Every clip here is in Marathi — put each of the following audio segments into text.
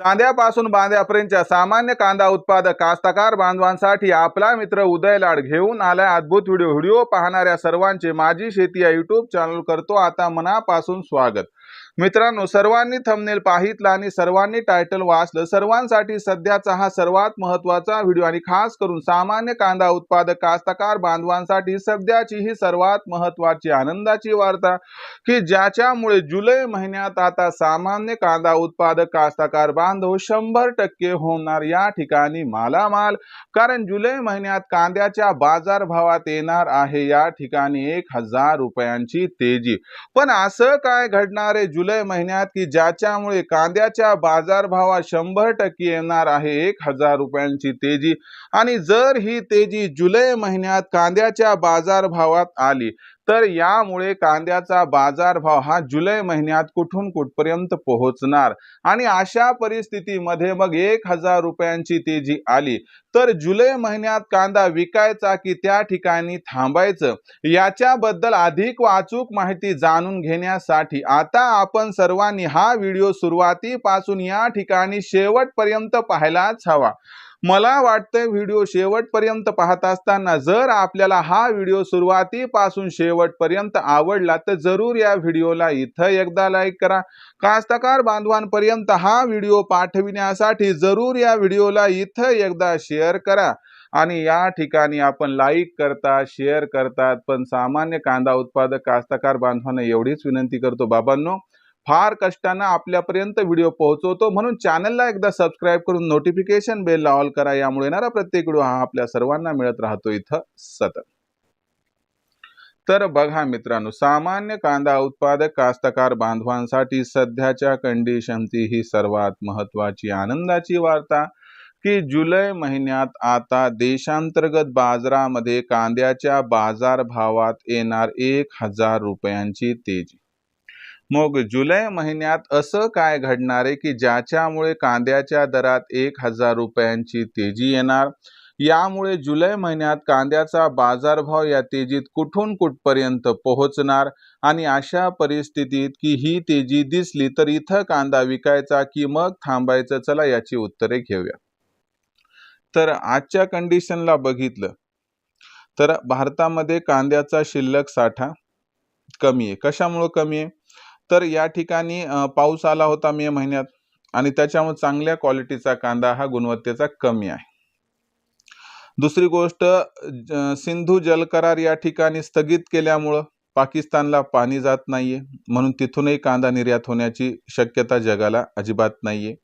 चांद्यापासून बांद्यापर्यंतच्या सामान्य कांदा उत्पादक कास्तकार बांधवांसाठी आपला मित्र उदय लाड घेऊन आलाय अद्भुत व्हिडिओ. व्हिडिओ पाहणाऱ्या सर्वांचे माझी शेती या युट्यूब चॅनल करतो. आता मनापासून स्वागत. मित्रांनो सर्वांनी थंबनेल पाहितलं आणि सर्वांनी टायटल वाचलं सर्वांसाठी सध्याचा हा सर्वात महत्त्वाचा व्हिडिओ आणि खास करून सामान्य कांदा उत्पादक कास्तकार बांधवांसाठी सध्याची ही सर्वात महत्त्वाची आनंदाची वार्ता की ज्याच्यामुळे जुलै महिन्यात आता सामान्य कांदा उत्पादक कास्तकार बांधव शंभर टक्के होणार या ठिकाणी मालामाल. कारण जुलै महिन्यात कांद्याच्या बाजारभावात येणार आहे या ठिकाणी एक हजार रुपयांची तेजी. पण असं काय घडणार आहे? जुलै महिन्यात की ज्याच्यामुळे कांद्याच्या बाजारभावात शंभर टक्के येणार आहे एक हजार रुपयांची तेजी. आणि जर ही तेजी जुलै महिन्यात कांद्याच्या बाजारभावात आली तर यामुळे कांद्याचा बाजारभाव हा जुलै महिन्यात कुठून कुठपर्यंत पोहोचणार? आणि अशा परिस्थितीमध्ये मग एक हजार रुपयांची तेजी आली तर जुलै महिन्यात कांदा विकायचा की त्या ठिकाणी थांबायचं? याच्याबद्दल अधिक अचूक माहिती जाणून घेण्यासाठी आता आपण सर्वांनी हा व्हिडिओ सुरुवातीपासून या ठिकाणी शेवटपर्यंत पाहायलाच हवा. मला वाटतं व्हिडिओ शेवटपर्यंत पाहत असताना जर आपल्याला हा व्हिडिओ सुरुवातीपासून शेवटपर्यंत आवडला तर जरूर या व्हिडिओला इथं एकदा लाईक करा. कास्तकार बांधवांपर्यंत हा व्हिडिओ पाठविण्यासाठी जरूर या व्हिडिओला इथं एकदा शेअर करा. आणि या ठिकाणी आपण लाईक करतात शेअर करतात पण सामान्य कांदा उत्पादक कास्तकार बांधवांना एवढीच विनंती करतो बाबांनो फार कष्टानं आपल्यापर्यंत व्हिडिओ पोहोचवतो. म्हणून चॅनलला एकदा सबस्क्राईब करून नोटिफिकेशन बेल ऑल करा. यामुळे येणारा प्रत्येक व्हिडिओ हा आपल्या सर्वांना मिळत राहतो इथं सतत. तर बघा मित्रांनो सामान्य कांदा उत्पादक कास्तकार बांधवांसाठी सध्याच्या कंडिशनची ही सर्वात महत्वाची आनंदाची वार्ता की जुलै महिन्यात आता देशांतर्गत बाजारामध्ये कांद्याच्या बाजारभावात येणार एक हजार रुपयांची तेजी. मग जुलै महिन्यात असं काय घडणार आहे की ज्याच्यामुळे कांद्याच्या दरात एक हजार रुपयांची तेजी येणार? यामुळे जुलै महिन्यात कांद्याचा बाजारभाव या तेजीत कुठून कुठपर्यंत पोहोचणार? आणि अशा परिस्थितीत की ही तेजी दिसली तर इथं कांदा विकायचा की मग थांबायचं? चला याची उत्तरे घेऊया. तर आजच्या कंडिशनला बघितलं तर भारतामध्ये कांद्याचा शिल्लक साठा कमी आहे. कशामुळं कमी आहे? तर या ठिकाणी पाऊस आला होता मे महिन्यात आणि त्याच्यामुळे चांगल्या क्वालिटीचा कांदा हा गुणवत्तेचा कमी आहे. दुसरी गोष्ट सिंधू जलकरार या ठिकाणी स्थगित केल्यामुळं पाकिस्तानला पाणी जात नाहीये. म्हणून तिथूनही कांदा निर्यात होण्याची शक्यता जगाला अजिबात नाहीये.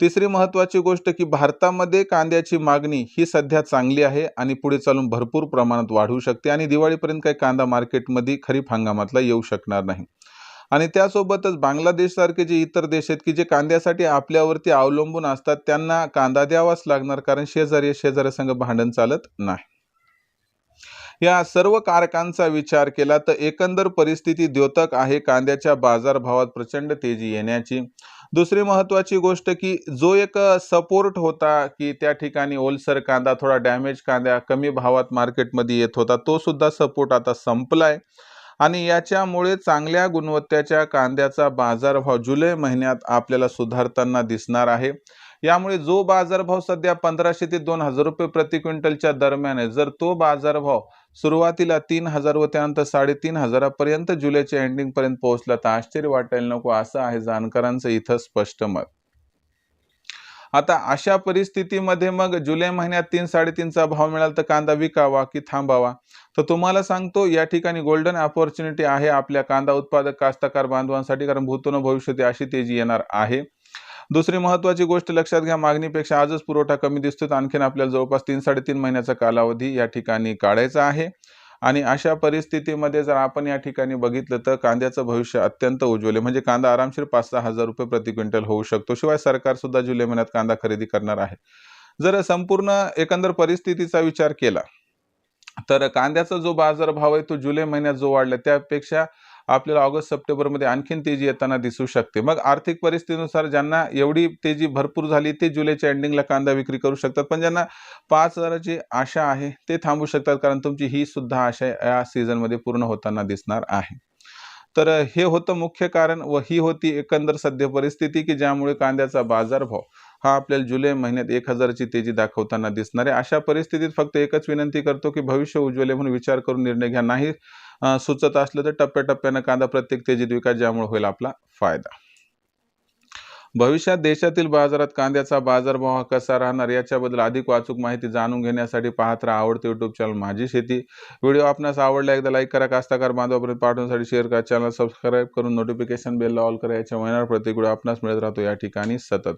तिसरी महत्वाची गोष्ट की भारतामध्ये कांद्याची मागणी ही सध्या चांगली आहे आणि पुढे चालून भरपूर प्रमाणात वाढू शकते आणि दिवाळीपर्यंत काही कांदा मार्केटमध्ये खरीप हंगामातला येऊ शकणार नाही. आणि त्यासोबतच बांगलादेशसारखे जे इतर देश आहेत की जे कांद्यासाठी आपल्यावरती अवलंबून असतात त्यांना कांदा द्यावाच लागणार कारण शेजारी शेजाऱ्यासंग भांडण चालत नाही. या सर्व कारकांचा विचार केला तर एकंदर परिस्थिती द्योतक आहे. कांद्याच्या बाजारभावात प्रचंड तेजी येण्याची. दुसरी महत्वाची गोष्ट की जो एक सपोर्ट होता की त्या ठिकाणी ओलसर कांदा थोडा डॅमेज कांदा कमी भावात मार्केटमध्ये येत होता तो सुद्धा सपोर्ट आता संपलाय. आणि याच्यामुळे चांगल्या गुणवत्तेच्या कांद्याचा बाजारभाव जुलै महिन्यात आपल्याला सुधारताना दिसणार आहे. यामुळे जो बाजारभाव सध्या पंधराशे ते दोन हजार रुपये प्रति क्विंटलच्या दरम्यान आहे जर तो बाजारभाव सुरुवातीला तीन हजार व त्यानंतर साडेतीन हजारापर्यंत जुलैच्या एंडिंगपर्यंत पोहोचला तर आश्चर्य वाटायला नको असं आहे जाणकारांचं इथं स्पष्ट मत. आता अशा परिस्थितीमध्ये मग जुलै महिन्यात तीन साडेतीनचा भाव मिळाला तर कांदा विकावा की थांबावा? तर तुम्हाला सांगतो या ठिकाणी गोल्डन ऑपॉर्च्युनिटी आहे आपल्या कांदा उत्पादक कास्तकार बांधवांसाठी कारण भूतून भविष्यात अशी तेजी येणार आहे. दुसरी महत्वाची गोष्ट लक्षात घ्या मागणीपेक्षा आजच पुरवठा कमी दिसतो तर आणखीन आपल्याला जवळपास तीन साडेतीन महिन्याचा कालावधी या ठिकाणी काढायचा आहे. आणि अशा परिस्थितीमध्ये जर आपण या ठिकाणी बघितलं तर कांद्याचं भविष्य अत्यंत उज्ज्वल आहे. म्हणजे कांदा आरामशीर पाच सहा हजार रुपये प्रति क्विंटल होऊ शकतो. शिवाय सरकार सुद्धा जुलै महिन्यात कांदा खरेदी करणार आहे. जर संपूर्ण एकंदर परिस्थितीचा विचार केला तर कांद्याचा जो बाजारभाव आहे तो जुलै महिन्यात जो वाढला त्यापेक्षा आपल्याला ऑगस्ट सप्टेंबरमध्ये आणखीन तेजी येताना दिसू शकते. मग आर्थिक परिस्थितीनुसार ज्यांना एवढी तेजी भरपूर झाली ते जुलैच्या एंडिंगला कांदा विक्री करू शकतात. पण ज्यांना पाच हजाराची आशा आहे ते थांबू शकतात कारण तुमची ही सुद्धा आशा या सीझनमध्ये पूर्ण होताना दिसणार आहे. तर हे होतं मुख्य कारण व ही होती एकंदर सध्या परिस्थिती की ज्यामुळे कांद्याचा बाजारभाव हा आपल्याला जुलै महिन्यात एक हजाराची तेजी दाखवताना दिसणार आहे. अशा परिस्थितीत फक्त एकच विनंती करतो की भविष्य उज्ज्वले म्हणून विचार करून निर्णय घ्या. नाही सुचत असलं तर टप्प्याटप्प्यानं कांदा प्रत्येक तेजीत विकास ज्यामुळे होईल आपला फायदा. भविष्यात देशातील बाजारात कांद्याचा बाजारभाव हा कसा राहणार याच्याबद्दल अधिक वाचूक माहिती जाणून घेण्यासाठी पाहत राहा आवडते युट्यूब चॅनल माझी शेती. व्हिडिओ आपणास आवडला एकदा लाईक करा कास्ताकार बांधवापर्यंत पाठवण्यासाठी शेअर करा चॅनल सबस्क्राईब करून नोटिफिकेशन बेलला ऑल करा याच्या महिन्यावर प्रत्येक व्हिडिओ आपणास मिळत राहतो. या ठिकाणी सतत.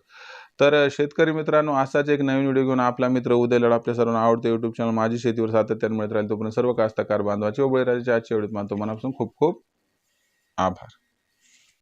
तर शेतकरी मित्रांनो असाच एक नवीन व्हिडिओ घेऊन आपला मित्र उदय लढ आपल्या सर्वांना आवडतो युट्यूब चॅनल माझी शेतीवर सातत्याने मिळत राहील तोपर्यंत सर्व कास्तकार बांधवाचे बळीराजाच्या आजच्या व्हिडिओत मानतो मनापासून खूप खूप आभार.